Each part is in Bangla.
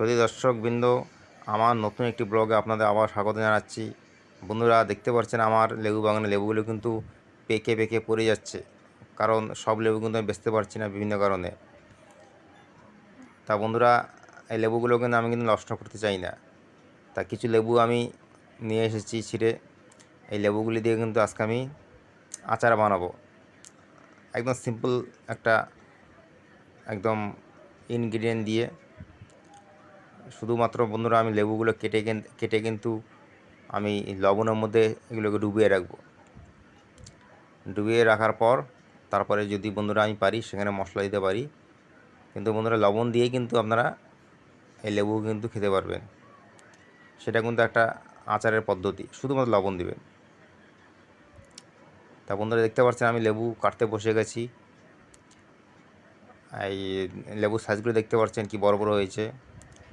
সদি দর্শকবৃন্দ, আমার নতুন একটি ব্লগে আপনাদের আবার স্বাগত জানাচ্ছি। বন্ধুরা, দেখতে পাচ্ছেন আমার লেবু বাগানে লেবুগুলো কিন্তু পেকে পেকে পড়ে যাচ্ছে। কারণ সব লেবু কিন্তু আমি বেচতে পারছি না বিভিন্ন কারণে। তা বন্ধুরা, এই লেবুগুলো কিন্তু আমি কিন্তু নষ্ট করতে চাই না। তা কিছু লেবু আমি নিয়ে এসেছি ছিঁড়ে। এই লেবুগুলি দিয়ে কিন্তু আজকে আমি আচার বানাবো। একদম সিম্পল একটা, একদম ইনগ্রিডিয়েন্ট দিয়ে শুধুমাত্র বন্ধুরা, আমি লেবুগুলো কেটে কেটে কিন্তু আমি লবণের মধ্যে এগুলোকে ডুবিয়ে রাখব। ডুবিয়ে রাখার পর তারপরে যদি বন্ধুরা আমি পারি, সেখানে মশলা দিতে পারি। কিন্তু বন্ধুরা, লবণ দিয়েই কিন্তু আপনারা এই লেবু কিন্তু খেতে পারবেন। সেটা কিন্তু একটা আচারের পদ্ধতি, শুধুমাত্র লবণ দিবেন। তা বন্ধুরা, দেখতে পাচ্ছেন আমি লেবু কাটতে বসে গেছি। এই লেবুর সাইজগুলো দেখতে পাচ্ছেন কি বড় বড় হয়েছে।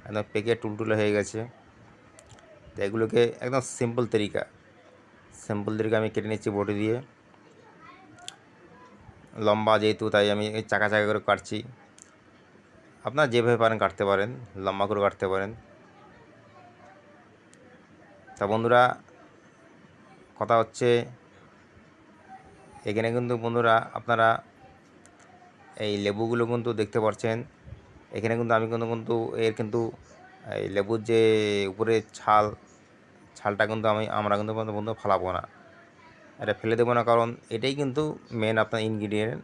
একদম পেকে টুলটুলে হয়ে গেছে। তো এগুলোকে একদম সিম্পল তরিকা। সিম্পল তরিকা আমি কেটে নিচ্ছি বটি দিয়ে। লম্বা যেহেতু, তাই আমি চাকা চাকা করে কাটছি। আপনারা যেভাবে পারেন কাটতে পারেন, লম্বা করে কাটতে পারেন। তা বন্ধুরা, কথা হচ্ছে, এখানে কিন্তু বন্ধুরা আপনারা এই লেবুগুলো কিন্তু দেখতে পাচ্ছেন এখানে কিন্তু আমি কিন্তু কিন্তু এর কিন্তু, এই লেবুর যে উপরে ছাল, ছালটা কিন্তু আমি, আমরা কিন্তু বন্ধু ফালাবো না। এটা ফেলে দেবো না কারণ এটাই কিন্তু মেন আপনার ইনগ্রিডিয়েন্ট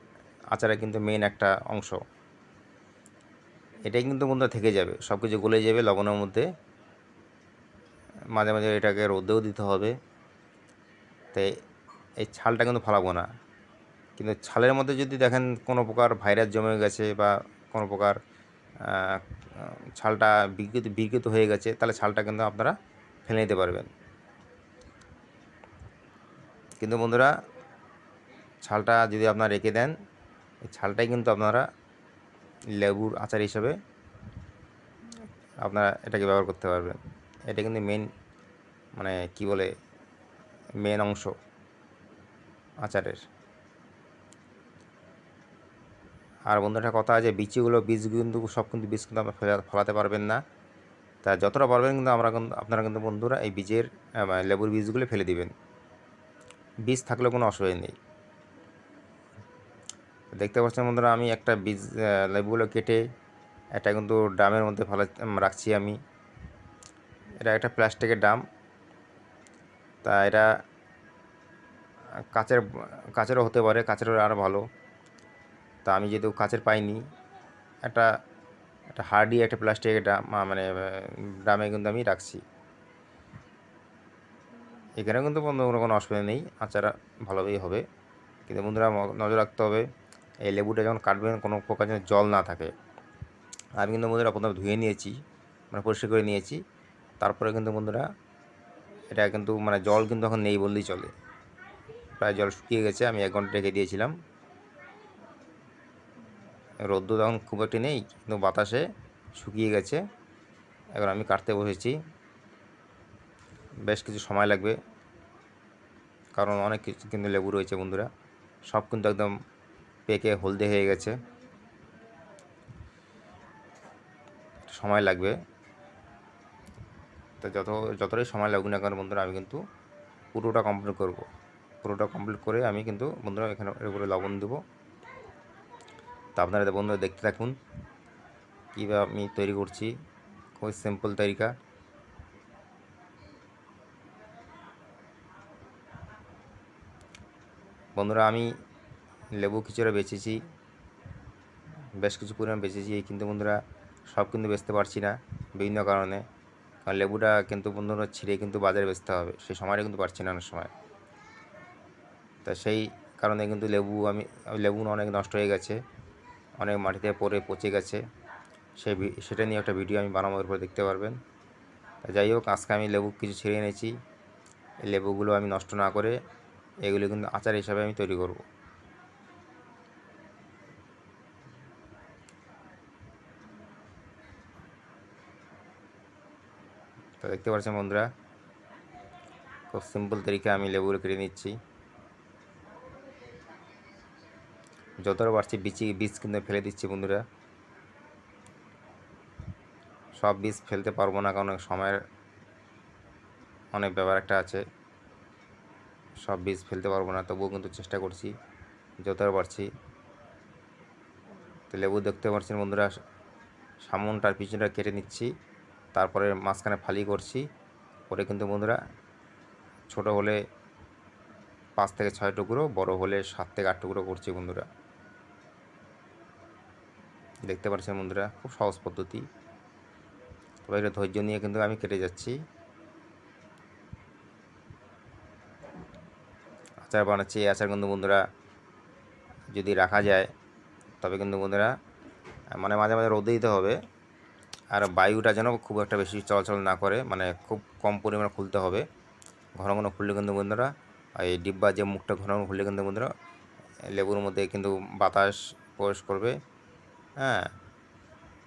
আচারের কিন্তু মেন একটা অংশ। এটাই কিন্তু বন্ধু থেকে যাবে সব কিছু গলে যাবে লবণের মধ্যে। মাঝে মাঝে এটাকে রোদেও দিতে হবে। তাই এই ছালটা কিন্তু ফালাবো না। কিন্তু ছালের মধ্যে যদি দেখেন কোনো প্রকার ভাইরাস জমে গেছে বা কোনো প্রকার ছালটা বিকৃত বিকৃত হয়ে গেছে, তাহলে ছালটা কিন্তু আপনারা ফেলে নিতে পারবেন। কিন্তু বন্ধুরা, ছালটা যদি আপনারা রেখে দেন ছালটাই কিন্তু আপনারা লেবুর আচার হিসাবে আপনারা এটাকে ব্যবহার করতে পারবেন। এটা কিন্তু মেন মানে কি বলে মেন অংশ আচারের। আর বন্ধুরা একটা কথা আছে বিচিগুলো বীজ কিন্তু সব কিন্তু বীজ কিন্তু আপনারা ফেলা- ফলাতে পারবেন না। তা যতটা পারবেন কিন্তু আমরা কিন্তু, আপনারা কিন্তু বন্ধুরা এই বীজের মানে লেবুর বীজগুলো ফেলে দিবেন। বীজ থাকলে কোনো অসুবিধা নেই। দেখতে পাচ্ছেন বন্ধুরা, আমি একটা বীজ লেবুগুলো কেটে এটা কিন্তু ড্রামের মধ্যে ফেলা রাখছি আমি। এটা একটা প্লাস্টিকের ড্রাম। তা এটা কাচের, কাচেরও হতে পারে, কাচেরও আরও ভালো। তা আমি যেহেতু কাঁচের পাইনি, একটা একটা হার্ডি একটা প্লাস্টিকের ড্রাম মানে ড্রামে কিন্তু আমি রাখছি। এখানে কিন্তু বন্ধু কোনো কোনো অসুবিধা নেই, আচার ভালোভাবেই হবে। কিন্তু বন্ধুরা নজর রাখতে হবে, এই লেবুটা যখন কাটবেন, কোনো প্রকার যেন জল না থাকে। আমি কিন্তু বন্ধুরা প্রথমে ধুয়ে নিয়েছি মানে পরিষ্কার করে নিয়েছি। তারপরে কিন্তু বন্ধুরা, এটা কিন্তু মানে জল কিন্তু এখন নেই বললেই চলে। প্রায় জল শুকিয়ে গেছে, আমি এক ঘণ্টা রেখে দিয়েছিলাম। রোদ্দুর তখন খুব একটা নেই, কিন্তু বাতাসে শুকিয়ে গেছে। এখন আমি কাটতে বসেছি। বেশ কিছু সময় লাগবে, কারণ অনেক কিছু কিন্তু লেবু রয়েছে বন্ধুরা। সব কিন্তু একদম পেকে হলদে হয়ে গেছে। সময় লাগবে। তো যত, যতটাই সময় লাগুক না কারণ বন্ধুরা, আমি কিন্তু পুরোটা কমপ্লিট করব। পুরোটা কমপ্লিট করে আমি কিন্তু বন্ধুরা এখানে এর উপরে লবণ দেবো। তা আপনারা বন্ধুরা দেখতে থাকুন কীভাবে আমি তৈরি করছি। খুবই সিম্পল তরিকা। বন্ধুরা আমি লেবু খিচুড়ি বেচেছি বেশ কিছু পরিমাণ বেচেছি কিন্তু বন্ধুরা সব কিন্তু বেচতে পারছি না বিভিন্ন কারণে। কারণ লেবুটা কিন্তু বন্ধুরা ছিঁড়ে কিন্তু বাজারে বেচতে হবে, সেই সময়টা কিন্তু পারছি না অনেক সময়। তা সেই কারণে কিন্তু লেবু আমি, লেবু অনেক নষ্ট হয়ে গেছে। অনেক মাটিতে পড়ে পচে গেছে। ভি- সেটা নিয়ে একটা ভিডিও আমি বানাবো এরপরে দেখতে পারবেন। যাই হোক, আজকে আমি লেবু কিছু ছিঁড়ে এনেছি। এই লেবুগুলো আমি নষ্ট না করে এগুলো কিন্তু আচার হিসাবে আমি তৈরি করব। তো দেখতে পাচ্ছেন বন্ধুরা, খুব সিম্পল তরিকা আমি লেবুগুলো কেটে নিচ্ছি। যতটা পারছি বিচি বীজ কিন্তু ফেলে দিচ্ছি বন্ধুরা। সব বীজ ফেলতে পারব না কারণ সময়ের অনেক ব্যাপার একটা আছে। সব বীজ ফেলতে পারব না, তবুও কিন্তু চেষ্টা করছি, যতটা পারছি। তো লেবু দেখতে পাচ্ছেন বন্ধুরা সামনটার পিছনটা কেটে নিচ্ছি, তারপরে মাঝখানে ফালি করছি, করে কিন্তু বন্ধুরা ছোট হলে পাঁচ থেকে ছয় টুকরো, বড় হলে সাত থেকে আট টুকরো করছি বন্ধুরা। দেখতে পাচ্ছেন বন্ধুরা, খুব সহজ পদ্ধতি। তবে এটা ধৈর্য নিয়ে কিন্তু আমি কেটে যাচ্ছি। আচার বানাচ্ছি, এই আচার কিন্তু বন্ধুরা যদি রাখা যায়, তবে কিন্তু বন্ধুরা মানে মাঝে মাঝে রোদে দিতে হবে। আর বায়ুটা যেন খুব একটা বেশি চলাচল না করে মানে খুব কম পরিমাণে খুলতে হবে। ঘন ঘন খুললে কিন্তু বন্ধুরা, এই ডিব্বা যে মুখটা ঘন ঘন খুললে কিন্তু বন্ধুরা, লেবুর মধ্যে কিন্তু বাতাস প্রবেশ করবে। হ্যাঁ।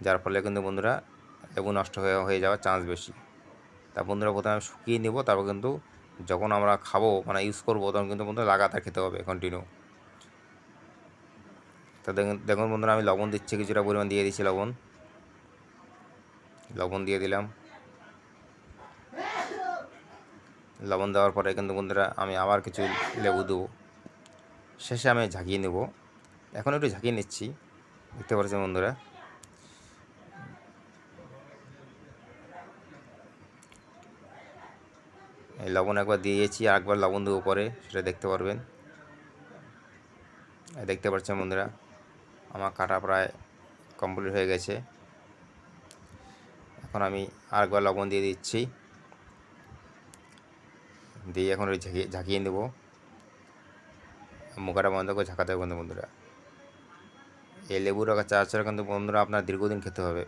যার ফলে কিন্তু বন্ধুরা লেবু নষ্ট হয়ে হয়ে যাওয়ার চান্স বেশি। তা বন্ধুরা প্রথমে আমি শুকিয়ে নেব, তারপর কিন্তু যখন আমরা খাব মানে ইউজ করব, তখন কিন্তু বন্ধুরা লাগাতার খেতে হবে কন্টিনিউ তা দেখুন দেখুন বন্ধুরা, আমি লবণ দিচ্ছি, কিছুটা পরিমাণ দিয়ে দিচ্ছি লবণ। লবণ দিয়ে দিলাম। লবণ দেওয়ার পরে কিন্তু বন্ধুরা আমি আবার কিছু লেবু দেবো। শেষে আমি ঝাঁকিয়ে নেব। এখন একটু ঝাঁকিয়ে নিচ্ছি। দেখতে পাচ্ছেন বন্ধুরা। এই লবণ একবার দিয়েছি, আর একবার লবণ দেবো পরে, সেটা দেখতে পারবেন। দেখতে পাচ্ছেন বন্ধুরা, আমার কাটা প্রায় কমপ্লিট হয়ে গেছে। এখন আমি আরেকবার লবণ দিয়ে দিচ্ছি। দিয়ে এখন ওই ঝাঁকিয়ে ঝাঁকিয়ে নেব। মুখাটা বন্ধ করে ঝাঁকাতে হবে কিন্তু বন্ধুরা। এই লেবুর চা ছাড়া কিন্তু বন্ধুরা আপনার দীর্ঘদিন খেতে হবে।